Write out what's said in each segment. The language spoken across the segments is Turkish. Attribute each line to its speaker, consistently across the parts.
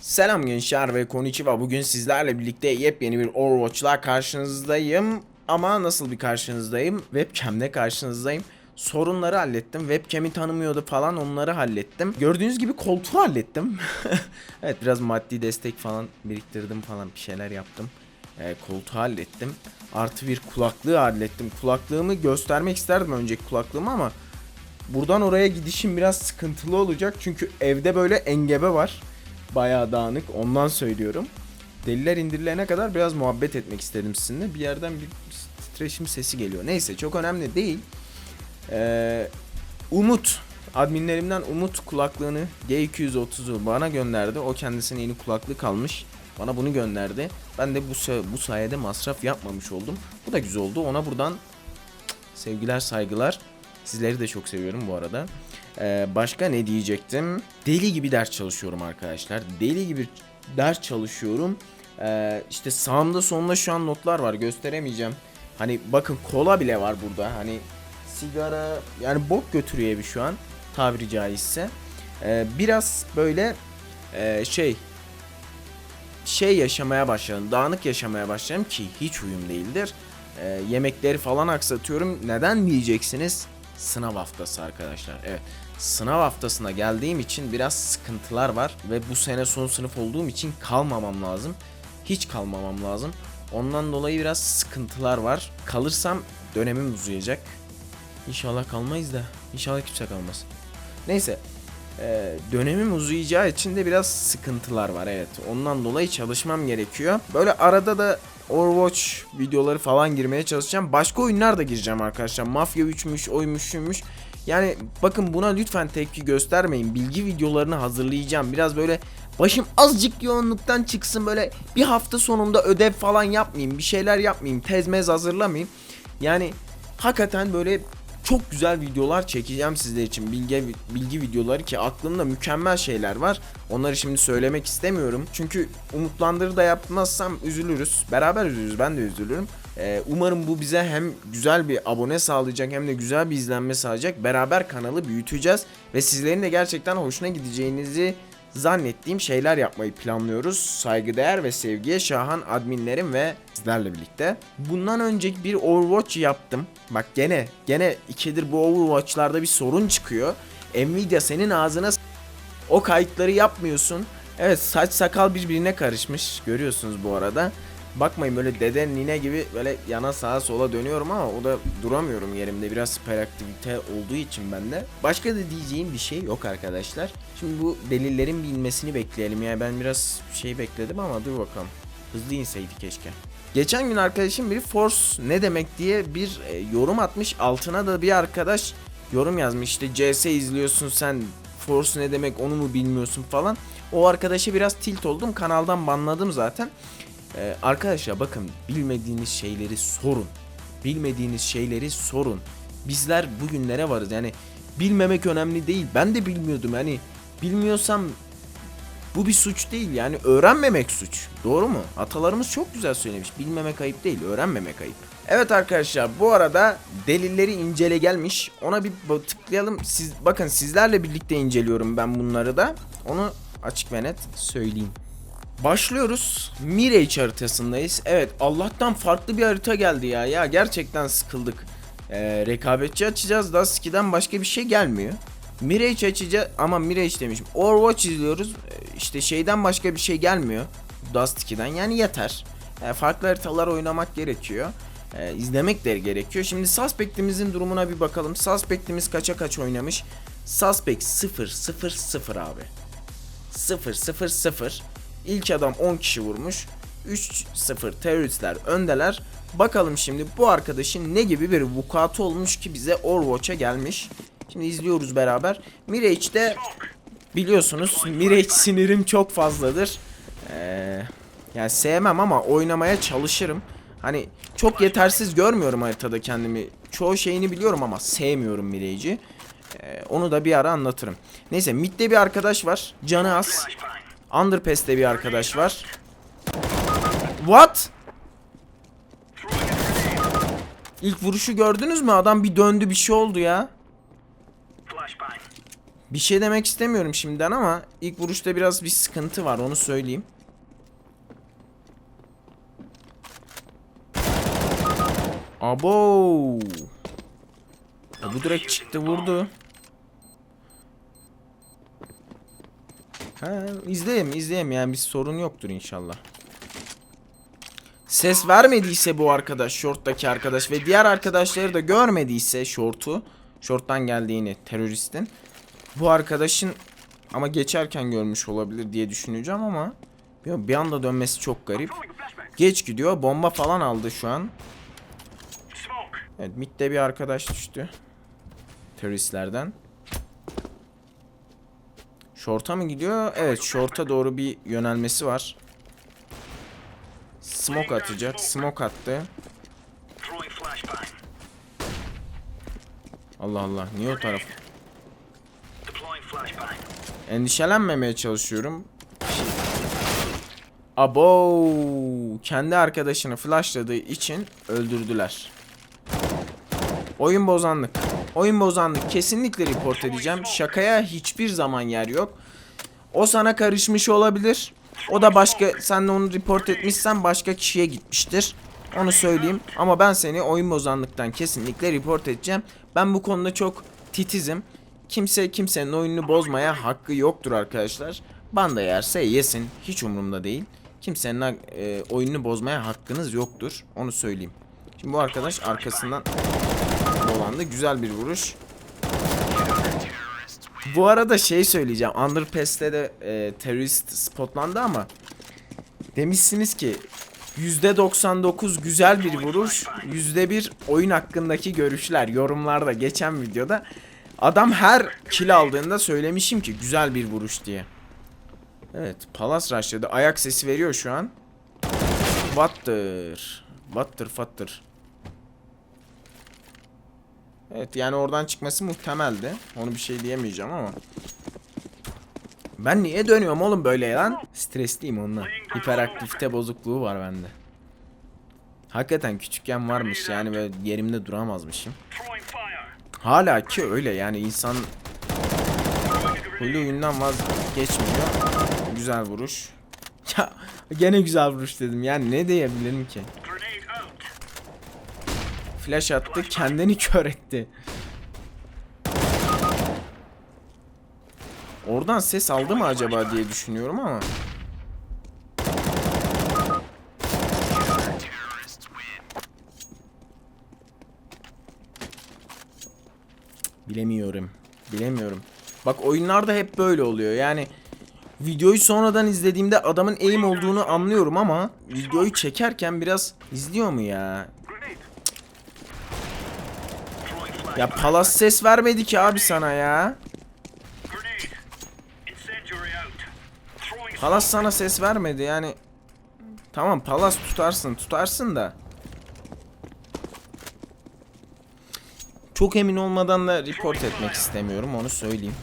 Speaker 1: Selam gençler ve Konnichiwa. Bugün sizlerle birlikte yepyeni bir Overwatch'la karşınızdayım. Ama nasıl bir karşınızdayım? Webcam'de karşınızdayım. Sorunları hallettim. Webcam'i tanımıyordu falan onları hallettim. Gördüğünüz gibi koltuğu hallettim. evet biraz maddi destek falan biriktirdim falan bir şeyler yaptım. Ee, koltuğu hallettim. Artı bir kulaklığı hallettim. Kulaklığımı göstermek isterdim önceki kulaklığımı ama buradan oraya gidişim biraz sıkıntılı olacak. Çünkü evde böyle engebe var bayağı dağınık ondan söylüyorum. Deliler indirilene kadar biraz muhabbet etmek istedim sizinle. Bir yerden bir titreşim sesi geliyor. Neyse çok önemli değil. Ee, Umut adminlerimden Umut kulaklığını G230'u bana gönderdi. O kendisine yeni kulaklık almış. Bana bunu gönderdi. Ben de bu bu sayede masraf yapmamış oldum. Bu da güzel oldu. Ona buradan sevgiler saygılar. Sizleri de çok seviyorum bu arada. Ee, başka ne diyecektim? Deli gibi ders çalışıyorum arkadaşlar. Deli gibi ders çalışıyorum. Ee, işte sağımda solumda şu an notlar var gösteremeyeceğim. Hani bakın kola bile var burada. Hani sigara yani bok götürüyor evi şu an tabiri caizse. Ee, biraz böyle e, şey şey yaşamaya başladım. Dağınık yaşamaya başladım ki hiç uyum değildir. Ee, yemekleri falan aksatıyorum. Neden diyeceksiniz? Sınav haftası arkadaşlar. Evet. Sınav haftasına geldiğim için biraz sıkıntılar var ve bu sene son sınıf olduğum için kalmamam lazım. Hiç kalmamam lazım. Ondan dolayı biraz sıkıntılar var. Kalırsam dönemim uzayacak. İnşallah kalmayız da. İnşallah kimse kalmaz. Neyse. Ee, dönemim uzayacağı için de biraz sıkıntılar var evet. Ondan dolayı çalışmam gerekiyor. Böyle arada da Overwatch videoları falan girmeye çalışacağım. Başka oyunlar da gireceğim arkadaşlar. Mafya 3'müş, oymuş, şuymuş. Yani bakın buna lütfen tepki göstermeyin. Bilgi videolarını hazırlayacağım. Biraz böyle başım azıcık yoğunluktan çıksın. Böyle bir hafta sonunda ödev falan yapmayayım. Bir şeyler yapmayayım. Tezmez hazırlamayayım. Yani hakikaten böyle çok güzel videolar çekeceğim sizler için. Bilgi bilgi videoları ki aklımda mükemmel şeyler var. Onları şimdi söylemek istemiyorum. Çünkü umutlandırı da yapmazsam üzülürüz. Beraber üzülürüz. Ben de üzülürüm. Ee, umarım bu bize hem güzel bir abone sağlayacak hem de güzel bir izlenme sağlayacak. Beraber kanalı büyüteceğiz ve sizlerin de gerçekten hoşuna gideceğinizi zannettiğim şeyler yapmayı planlıyoruz. Saygıdeğer ve sevgiye şahan adminlerim ve sizlerle birlikte. Bundan önceki bir Overwatch yaptım. Bak gene gene ikidir bu Overwatch'larda bir sorun çıkıyor. Nvidia senin ağzına o kayıtları yapmıyorsun. Evet saç sakal birbirine karışmış. Görüyorsunuz bu arada. Bakmayın böyle dede nine gibi böyle yana sağa sola dönüyorum ama o da duramıyorum yerimde. Biraz hiperaktivite olduğu için bende. Başka da diyeceğim bir şey yok arkadaşlar. Şimdi bu delillerin bir inmesini bekleyelim. Yani ben biraz şey bekledim ama dur bakalım. Hızlı inseydi keşke. Geçen gün arkadaşım biri force ne demek diye bir e, yorum atmış. Altına da bir arkadaş yorum yazmış. İşte CS izliyorsun sen force ne demek onu mu bilmiyorsun falan. O arkadaşa biraz tilt oldum. Kanaldan banladım zaten. Ee, arkadaşlar bakın bilmediğiniz şeyleri sorun. Bilmediğiniz şeyleri sorun. Bizler bugünlere varız. Yani bilmemek önemli değil. Ben de bilmiyordum. Yani bilmiyorsam bu bir suç değil. Yani öğrenmemek suç. Doğru mu? Atalarımız çok güzel söylemiş. Bilmemek ayıp değil, öğrenmemek ayıp. Evet arkadaşlar bu arada delilleri incele gelmiş. Ona bir tıklayalım. Siz bakın sizlerle birlikte inceliyorum ben bunları da. Onu açık ve net söyleyeyim. Başlıyoruz. Mirage haritasındayız. Evet Allah'tan farklı bir harita geldi ya. Ya gerçekten sıkıldık. Ee, rekabetçi açacağız. 2'den başka bir şey gelmiyor. Mirage açacağız ama Mirage demişim. Overwatch izliyoruz. Ee, İşte şeyden başka bir şey gelmiyor. Dust 2'den yani yeter. Ee, farklı haritalar oynamak gerekiyor. Ee, izlemek de gerekiyor. Şimdi Suspect'imizin durumuna bir bakalım. Suspect'imiz kaça kaç oynamış? Suspect 0 0 0 abi. 0 0 0. İlk adam 10 kişi vurmuş. 3-0 teröristler öndeler. Bakalım şimdi bu arkadaşın ne gibi bir vukuatı olmuş ki bize Overwatch'a gelmiş. Şimdi izliyoruz beraber. Mirage'de biliyorsunuz Mirage sinirim çok fazladır. Ee, yani sevmem ama oynamaya çalışırım. Hani çok yetersiz görmüyorum haritada kendimi. Çoğu şeyini biliyorum ama sevmiyorum Mirage'i. Ee, onu da bir ara anlatırım. Neyse midde bir arkadaş var. Canı az. Underpass'te bir arkadaş var. What? İlk vuruşu gördünüz mü? Adam bir döndü bir şey oldu ya. Bir şey demek istemiyorum şimdiden ama ilk vuruşta biraz bir sıkıntı var onu söyleyeyim. Abo. Ya bu direkt çıktı vurdu. Ha, izleyeyim izleyeyim yani bir sorun yoktur inşallah. Ses vermediyse bu arkadaş, shorttaki arkadaş ve diğer arkadaşları da görmediyse short'u, short'tan geldiğini teröristin. Bu arkadaşın ama geçerken görmüş olabilir diye düşüneceğim ama bir anda dönmesi çok garip. Geç gidiyor. Bomba falan aldı şu an. Evet midde bir arkadaş düştü. Teröristlerden. Short'a mı gidiyor? Evet short'a doğru bir yönelmesi var. Smoke atacak. Smoke attı. Allah Allah. Niye o taraf? Endişelenmemeye çalışıyorum. Abo kendi arkadaşını flashladığı için öldürdüler. Oyun bozanlık. Oyun bozanlık kesinlikle report edeceğim. Şakaya hiçbir zaman yer yok. O sana karışmış olabilir. O da başka sen de onu report etmişsen başka kişiye gitmiştir. Onu söyleyeyim ama ben seni oyun bozanlıktan kesinlikle report edeceğim. Ben bu konuda çok titizim. Kimse kimsenin oyununu bozmaya hakkı yoktur arkadaşlar. Banda yerse yesin. Hiç umurumda değil. Kimsenin e, oyununu bozmaya hakkınız yoktur. Onu söyleyeyim. Şimdi bu arkadaş arkasından dolandı. Güzel bir vuruş. Bu arada şey söyleyeceğim. Underpass'te de e, terörist spotlandı ama demişsiniz ki %99 güzel bir vuruş, %1 oyun hakkındaki görüşler yorumlarda geçen videoda adam her kill aldığında söylemişim ki güzel bir vuruş diye. Evet, Palas rushladı. Ayak sesi veriyor şu an. Battır. Battır fattır. Evet yani oradan çıkması muhtemeldi. Onu bir şey diyemeyeceğim ama. Ben niye dönüyorum oğlum böyle lan? Stresliyim onunla. Hiperaktifte bozukluğu var bende. Hakikaten küçükken varmış yani ve yerimde duramazmışım. Hala ki öyle yani insan huylu vazgeçmiyor. Güzel vuruş. Ya gene güzel vuruş dedim yani ne diyebilirim ki? Flash attı kendini kör etti. Oradan ses aldı mı acaba diye düşünüyorum ama. Bilemiyorum. Bilemiyorum. Bak oyunlarda hep böyle oluyor. Yani videoyu sonradan izlediğimde adamın aim olduğunu anlıyorum ama videoyu çekerken biraz izliyor mu ya? Ya Palas ses vermedi ki abi sana ya. Palas sana ses vermedi yani. Tamam Palas tutarsın tutarsın da. Çok emin olmadan da report etmek istemiyorum onu söyleyeyim.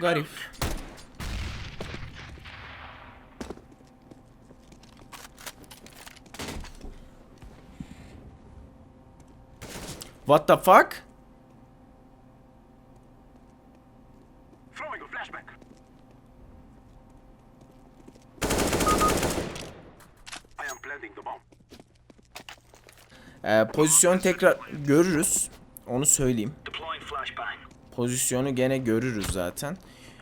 Speaker 1: Garip. What the fuck?
Speaker 2: Throwing a flashback. I am planting the bomb.
Speaker 1: Ee, pozisyon tekrar görürüz. Onu söyleyeyim. Pozisyonu gene görürüz zaten.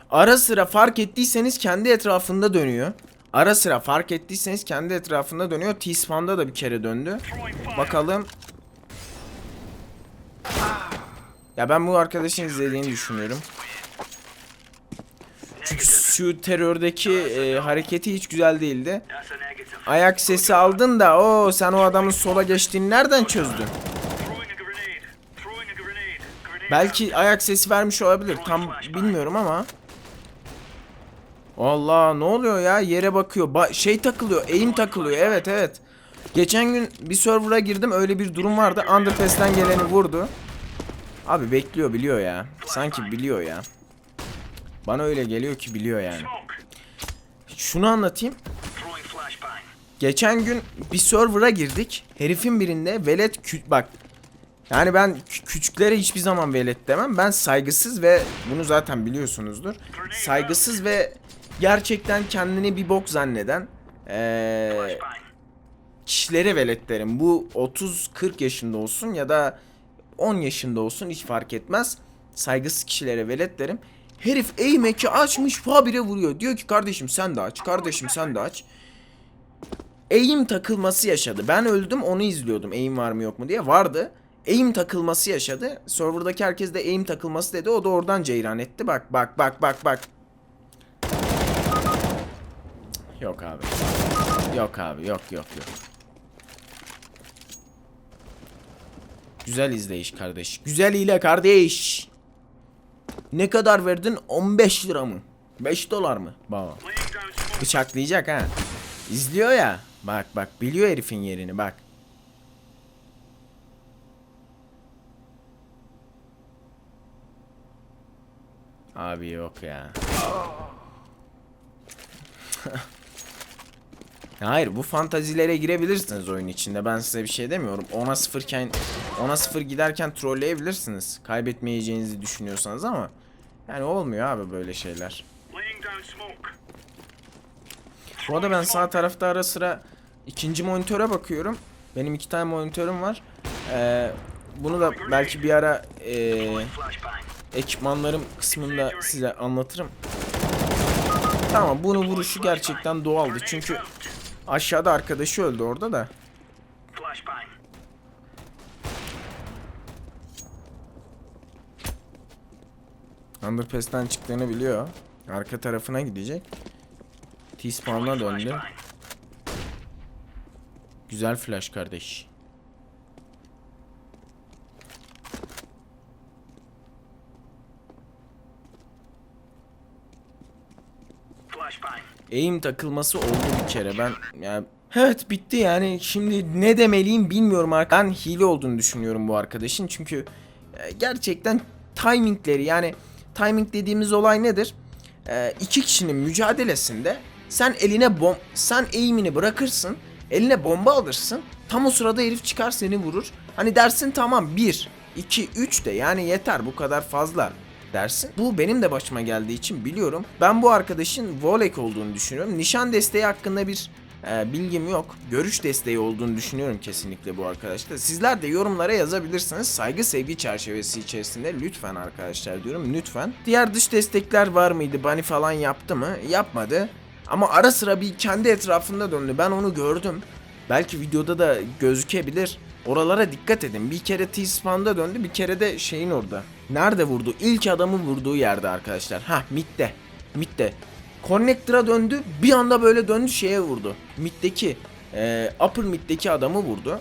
Speaker 1: Ara sıra fark ettiyseniz kendi etrafında dönüyor. Ara sıra fark ettiyseniz kendi etrafında dönüyor. T-Spawn'da da bir kere döndü. Bakalım. Ya ben bu arkadaşın izlediğini düşünüyorum. Çünkü şu terördeki e, hareketi hiç güzel değildi. Ayak sesi aldın da o sen o adamın sola geçtiğini nereden çözdün? Belki ayak sesi vermiş olabilir. Tam bilmiyorum ama. Allah ne oluyor ya? Yere bakıyor. Ba- şey takılıyor. Eğim takılıyor. Evet evet. Geçen gün bir server'a girdim. Öyle bir durum vardı. Underpass'ten geleni vurdu. Abi bekliyor biliyor ya. Sanki biliyor ya. Bana öyle geliyor ki biliyor yani. Şunu anlatayım. Geçen gün bir server'a girdik. Herifin birinde velet kü- bak. Yani ben kü- küçüklere hiçbir zaman velet demem. Ben saygısız ve bunu zaten biliyorsunuzdur. Saygısız ve gerçekten kendini bir bok zanneden
Speaker 2: Flashbang.
Speaker 1: kişilere velet derim. Bu 30-40 yaşında olsun ya da 10 yaşında olsun hiç fark etmez. Saygısız kişilere velet derim. Herif eğmeki açmış Fabir'e vuruyor. Diyor ki kardeşim sen de aç. Kardeşim sen de aç. Eğim takılması yaşadı. Ben öldüm onu izliyordum. Eğim var mı yok mu diye. Vardı. Eğim takılması yaşadı. Serverdaki herkes de eğim takılması dedi. O da oradan ceyran etti. Bak bak bak bak bak. Yok abi. Yok abi yok yok yok. Güzel izleyiş kardeş. Güzel ile kardeş. Ne kadar verdin? 15 lira mı? 5 dolar mı? Baba. Bıçaklayacak ha. İzliyor ya. Bak bak biliyor herifin yerini bak. Abi yok ya. Hayır bu fantazilere girebilirsiniz oyun içinde. Ben size bir şey demiyorum. 10'a 0 iken 10'a 0 giderken trolleyebilirsiniz. Kaybetmeyeceğinizi düşünüyorsanız ama yani olmuyor abi böyle şeyler. Bu arada ben sağ tarafta ara sıra ikinci monitöre bakıyorum. Benim iki tane monitörüm var. Ee, bunu da belki bir ara
Speaker 2: Flashbang.
Speaker 1: ekipmanlarım kısmında size anlatırım. Tamam bunu vuruşu gerçekten doğaldı çünkü aşağıda arkadaşı öldü orada da. Underpass'ten çıktığını biliyor. Arka tarafına gidecek. T-spawn'a döndü. Güzel flash kardeş. Eğim takılması oldu bir kere ben yani Evet bitti yani şimdi ne demeliyim bilmiyorum. Ben hile olduğunu düşünüyorum bu arkadaşın çünkü e, gerçekten timingleri yani timing dediğimiz olay nedir? E, iki kişinin mücadelesinde sen eline bom sen eğimini bırakırsın eline bomba alırsın tam o sırada herif çıkar seni vurur. Hani dersin tamam 1 2 3 de yani yeter bu kadar fazla dersin. Bu benim de başıma geldiği için biliyorum. Ben bu arkadaşın Volek olduğunu düşünüyorum. Nişan desteği hakkında bir e, bilgim yok. Görüş desteği olduğunu düşünüyorum kesinlikle bu arkadaşta. Sizler de yorumlara yazabilirsiniz. Saygı sevgi çerçevesi içerisinde lütfen arkadaşlar diyorum lütfen. Diğer dış destekler var mıydı? Bunny falan yaptı mı? Yapmadı. Ama ara sıra bir kendi etrafında döndü. Ben onu gördüm. Belki videoda da gözükebilir. Oralara dikkat edin. Bir kere T-Spawn'da döndü, bir kere de şeyin orada. Nerede vurdu? İlk adamı vurduğu yerde arkadaşlar. Ha, midde. Midde. Connector'a döndü, bir anda böyle döndü şeye vurdu. Mid'deki, e, upper mid'deki adamı vurdu.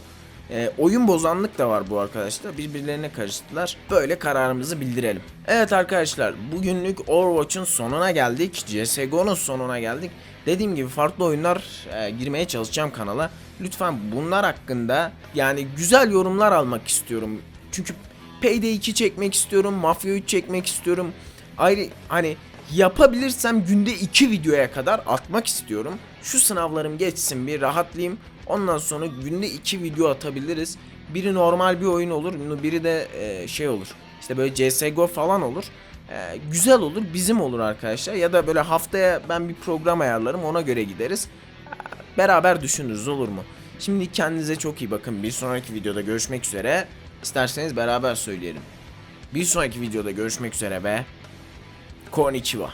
Speaker 1: E, oyun bozanlık da var bu arkadaşlar. Birbirlerine karıştılar. Böyle kararımızı bildirelim. Evet arkadaşlar bugünlük Overwatch'un sonuna geldik. CSGO'nun sonuna geldik. Dediğim gibi farklı oyunlar e, girmeye çalışacağım kanala. Lütfen bunlar hakkında yani güzel yorumlar almak istiyorum. Çünkü Payday 2 çekmek istiyorum. Mafya 3 çekmek istiyorum. Ayrı hani yapabilirsem günde 2 videoya kadar atmak istiyorum. Şu sınavlarım geçsin bir rahatlayayım. Ondan sonra günde 2 video atabiliriz. Biri normal bir oyun olur, biri de e, şey olur. İşte böyle CSGO falan olur. E, güzel olur, bizim olur arkadaşlar. Ya da böyle haftaya ben bir program ayarlarım, ona göre gideriz. E, Beraber düşünürüz olur mu? Şimdi kendinize çok iyi bakın. Bir sonraki videoda görüşmek üzere. İsterseniz beraber söyleyelim. Bir sonraki videoda görüşmek üzere be. Konnichiwa.